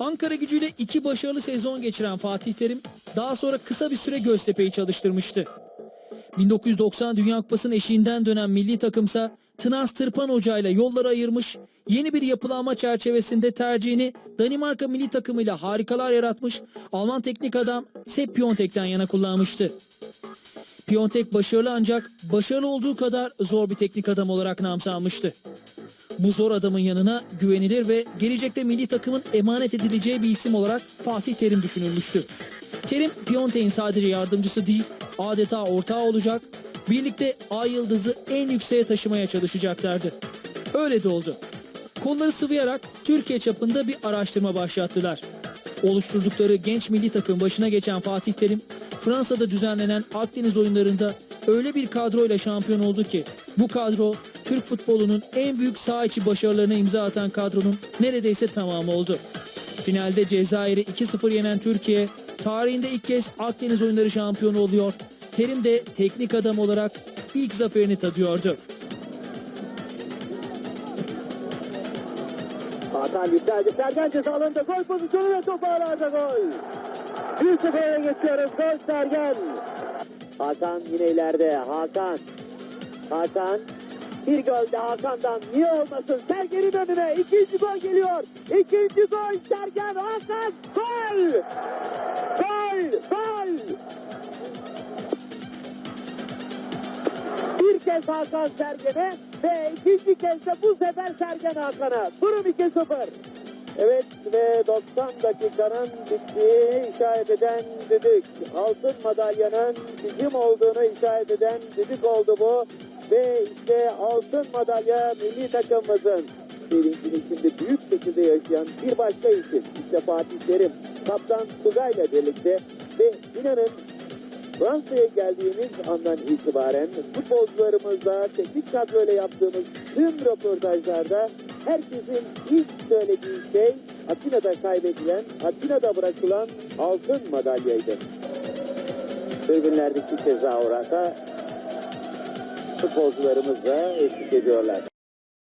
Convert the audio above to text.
Ankara gücüyle iki başarılı sezon geçiren Fatih Terim daha sonra kısa bir süre Göztepe'yi çalıştırmıştı. 1990 Dünya Kupası'nın eşiğinden dönen milli takımsa Tınas Tırpan Hoca ile yolları ayırmış, yeni bir yapılanma çerçevesinde tercihini Danimarka milli takımıyla harikalar yaratmış, Alman teknik adam Sepp Piontek'ten yana kullanmıştı. Piontek başarılı ancak başarılı olduğu kadar zor bir teknik adam olarak nam salmıştı. Bu zor adamın yanına güvenilir ve gelecekte milli takımın emanet edileceği bir isim olarak Fatih Terim düşünülmüştü. Terim Piontek'in sadece yardımcısı değil, adeta ortağı olacak, birlikte Ay Yıldız'ı en yükseğe taşımaya çalışacaklardı. Öyle de oldu. Kolları sıvayarak Türkiye çapında bir araştırma başlattılar. Oluşturdukları genç milli takım başına geçen Fatih Terim, Fransa'da düzenlenen Akdeniz oyunlarında öyle bir kadroyla şampiyon oldu ki bu kadro Türk futbolunun en büyük saha içi başarılarına imza atan kadronun neredeyse tamamı oldu. Finalde Cezayir'i 2-0 yenen Türkiye tarihinde ilk kez Akdeniz oyunları şampiyonu oluyor. Terim de teknik adam olarak ilk zaferini tadıyordu. Hakan yükseldi. Sergen ceza alanında gol pozisyonu ve top ağlarda gol. 1-0'a geçiyoruz. Gol Sergen. Hakan yine ileride. Hakan. Hakan. Bir gol de Hakan'dan. Niye olmasın? Sergen'in önüne. İkinci gol geliyor. İkinci gol Sergen. Hakan. Gol. Gol. Gol. Bir kez Hakan Sergen'e ve ikinci kez de bu sefer Sergen Hakan'a. Durum 2-0. Evet ve 90 dakikanın bittiğini işaret eden düdük. Altın madalyanın bizim olduğunu işaret eden düdük oldu bu. Ve işte altın madalya milli takımımızın sevincini şimdi büyük şekilde yaşayan bir başka isim. İşte Fatih Terim, Kaptan Tugay'la birlikte ve inanın Fransa'ya geldiğimiz andan itibaren futbolcularımızla teknik kadroyla yaptığımız tüm röportajlarda herkesin ilk söylediği şey Atina'da kaybedilen, Atina'da bırakılan altın madalyaydı. Tribünlerdeki tezahürata futbolcularımız da eşlik ediyorlar.